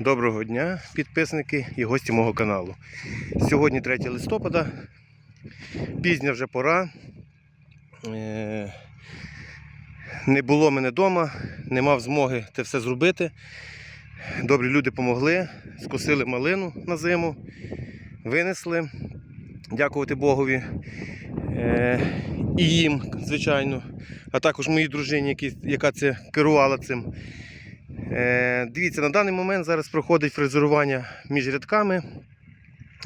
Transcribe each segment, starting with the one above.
Доброго дня, підписники і гості мого каналу. Сьогодні 3 листопада, пізня вже пора. Е, Не було мене вдома, не мав змоги це все зробити. Добрі люди допомогли, скосили малину на зиму, винесли. Дякувати Богові. Е, І їм, звичайно, а також моїй дружині, яка це керувала цим. Е, Дивіться, на даний момент зараз проходить фрезерування між рядками.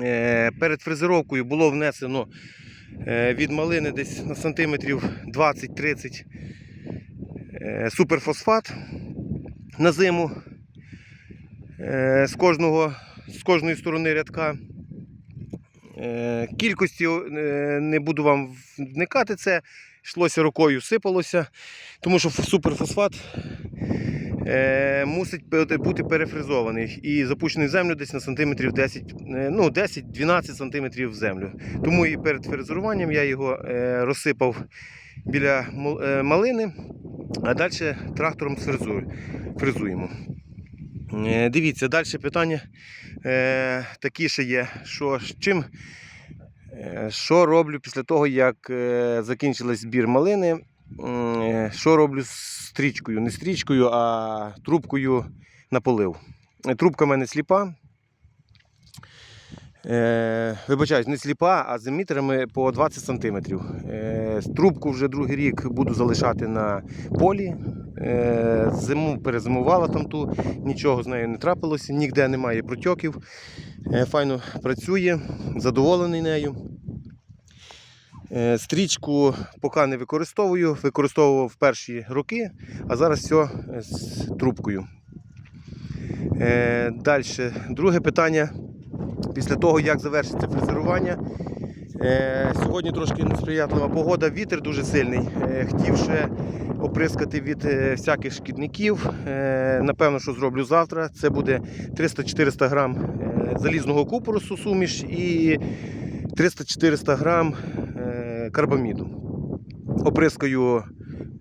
Е, Перед фрезеровкою було внесено е, від малини десь на сантиметрів 20-30 е, суперфосфат на зиму з, кожного, з кожної сторони рядка. Кількості не буду вам вникати це, йшлося рукою, сипалося, тому що суперфосфат мусить бути- перефризований і запущений в землю десь на сантиметрів 10, е, ну, 10-12 сантиметрів в землю. Тому і перед фрезеруванням я його е, розсипав біля е, малини, а далі трактором фрезуємо. Е, Дивіться, далі питання е, такі ще є, що чим, е, що роблю після того, як е, закінчилась збір малини. Що роблю з стрічкою? Не стрічкою, а трубкою на полив. Е, Трубка в мене сліпа. Е, вибачаюсь, не сліпа, а з емітерами по 20 см. Е, трубку вже другий рік буду залишати на полі. Е, зиму перезимувала там ту, нічого з нею не трапилося, ніде немає протьоків. Е, файно працює, задоволений нею. Е, Стрічку поки не використовую, використовував перші роки, а зараз все з трубкою. Далі, друге питання. Після того, як завершиться фрезерування, е, сьогодні трошки несприятлива погода, вітер дуже сильний. Е, Хотів ще оприскати від е, всяких шкідників. Е, Напевно, що зроблю завтра. Це буде 300-400 грам е, залізного купоросу суміш і 300-400 грам е, карбаміду. Оприскаю,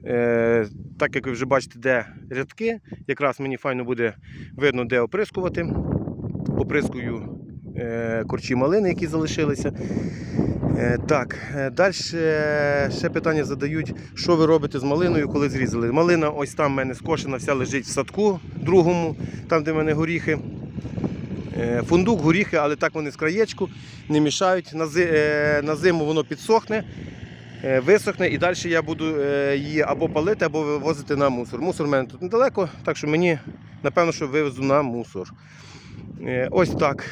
е, так як ви вже бачите, де рядки. Якраз мені файно буде видно, де оприскувати. Оприскую е, корчі малини, які залишилися. Е, так, далі ще питання задають, що ви робите з малиною, коли зрізали. Малина ось там в мене скошена, вся лежить в садку другому, там, де в мене горіхи. Е, Фундук, горіхи, але так вони з краєчку, не мішають. На, е, зиму воно підсохне, е, висохне і далі я буду її або палити, або вивозити на мусор. Мусор в мене тут недалеко, так що мені, напевно, що вивезу на мусор. Ось так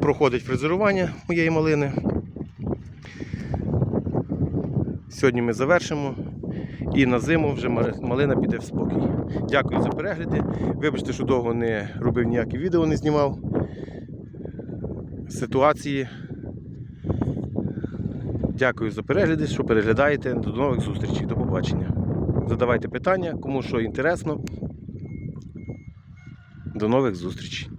проходить фрезерування моєї малини. Сьогодні ми завершимо. І на зиму вже малина піде в спокій. Дякую за перегляди. Вибачте, що довго не робив ніякі відео, не знімав. Ситуації. Дякую за перегляди, що переглядаєте. До нових зустрічей. До побачення. Задавайте питання, кому що інтересно. До нових зустрічей.